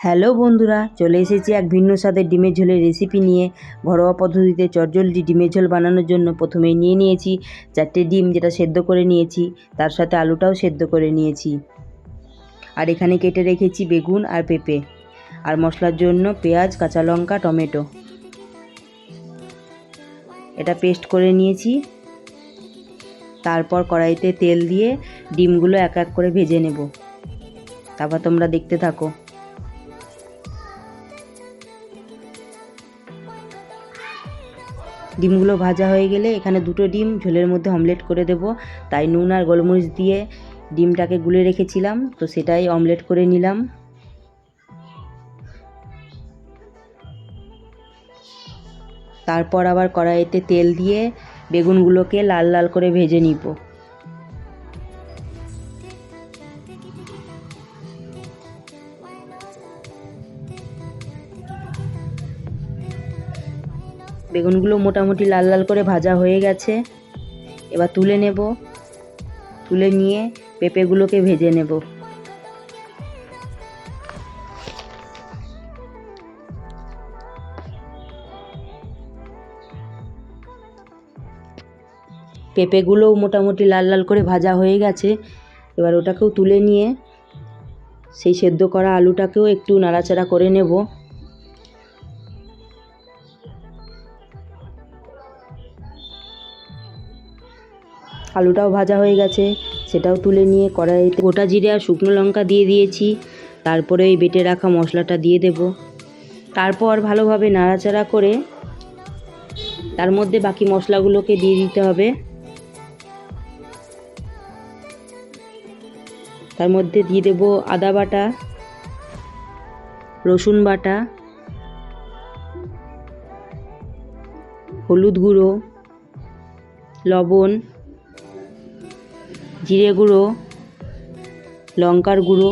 Hello বন্ধুরা, চলে এসেছি এক ভিন্ন স্বাদের ডিমের ঝোলের রেসিপি নিয়ে। ঘরোয়া পদ্ধতিতে চটজলদি ডিমের ঝোল বানানোর জন্য প্রথমেই নিয়ে নিয়েছি চারটে ডিম যেটা সেদ্ধ করে নিয়েছি, তার সাথে আলুটাও সেদ্ধ করে নিয়েছি। আর এখানে কেটে রেখেছি বেগুন আর পেঁপে। আর মশলার জন্য পেঁয়াজ, কাঁচা লঙ্কা, টমেটো। এটা পেস্ট করে নিয়েছি। তারপর কড়াইতে তেল দিয়ে ডিমগুলো এক এক করে ভেজে নেব। তারপর তোমরা দেখতে থাকো। ডিমগুলো ভাজা হয়ে গেলে এখানে দুটো ডিম, ঝোলের মধ্যে অমলেট করে দেব। তাই নুন আর গোলমরিচ দিয়ে ডিমটাকে গুলে রেখেছিলাম, তো সেটাই অমলেট করে নিলাম। তারপর আবার কড়াইতে তেল দিয়ে বেগুনগুলোকে লাল লাল করে ভেজে নিব। বেগুনগুলো মোটামুটি লাল লাল করে ভাজা হয়ে গেছে। এবার তুলে নেব। তুলে নিয়ে পেঁপেগুলোকে ভেজে নেব। পেঁপেগুলোও মোটামুটি লাল লাল করে ভাজা হয়ে গেছে। এবার ওটাকেও তুলে নিয়ে সেই সেদ্ধ করা আলুটাকেও একটু নাড়াচাড়া করে নেব। আলুটাও ভাজা হয়ে গেছে, সেটাও তুলে নিয়ে কড়াইতে গোটা জিরে আর শুকনো লঙ্কা দিয়ে দিয়েছি, তারপরে ওই বেটে রাখা মশলাটা দিয়ে দেব। তারপর ভালোভাবে নাড়াচাড়া করে তার মধ্যে বাকি মশলাগুলোকে দিয়ে দিতে হবে। তার মধ্যে দিয়ে দেব আদা বাটা, রসুন বাটা, হলুদ গুঁড়ো, লবণ জিরে গুঁড়ো, লঙ্কার গুঁড়ো,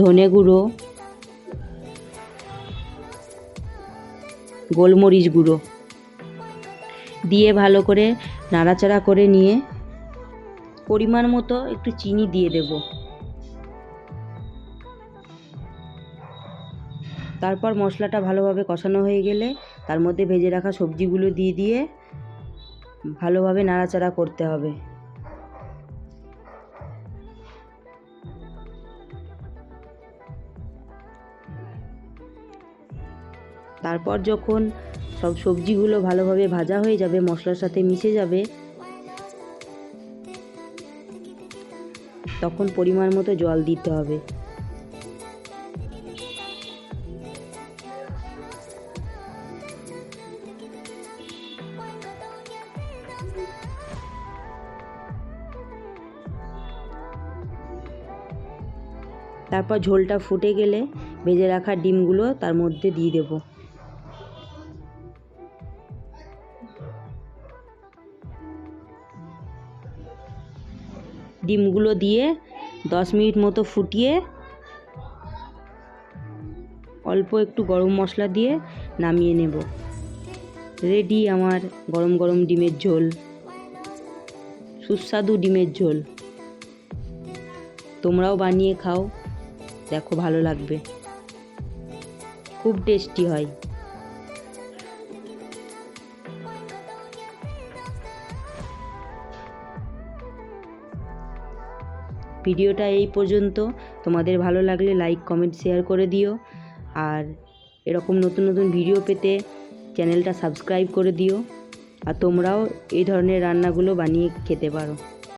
ধনে গুঁড়ো, গোলমরিচ গুঁড়ো দিয়ে ভালো করে নাড়াচাড়া করে নিয়ে পরিমাণ মতো একটু চিনি দিয়ে দেব। তারপর মশলাটা ভালোভাবে কষানো হয়ে গেলে তার মধ্যে ভেজে রাখা সবজিগুলো দিয়ে দিয়ে ভালোভাবে নাড়াচাড়া করতে হবে। তারপর যখন সব সবজিগুলো ভালোভাবে ভাজা হয়ে যাবে, মশলার সাথে মিশে যাবে, তখন পরিমাণ মতো জল দিতে হবে। তারপর ঝোলটা ফুটে গেলে ভেজে রাখা ডিমগুলো তার মধ্যে দিয়ে দেবো। ডিমগুলো দিয়ে দশ মিনিট মতো ফুটিয়ে অল্প একটু গরম মশলা দিয়ে নামিয়ে নেব। রেডি আমার গরম গরম ডিমের ঝোল। সুস্বাদু ডিমের ঝোল। তোমরাও বানিয়ে খাও। দেখো ভালো লাগবে। খুব টেস্টি হয়। ভিডিওটা এই পর্যন্ত। তোমাদের ভালো লাগলে লাইক কমেন্ট শেয়ার করে দিও। আর এরকম নতুন নতুন ভিডিও পেতে চ্যানেলটা সাবস্ক্রাইব করে দিও। আর তোমরাও এই ধরনের রান্নাগুলো বানিয়ে খেতে পারো।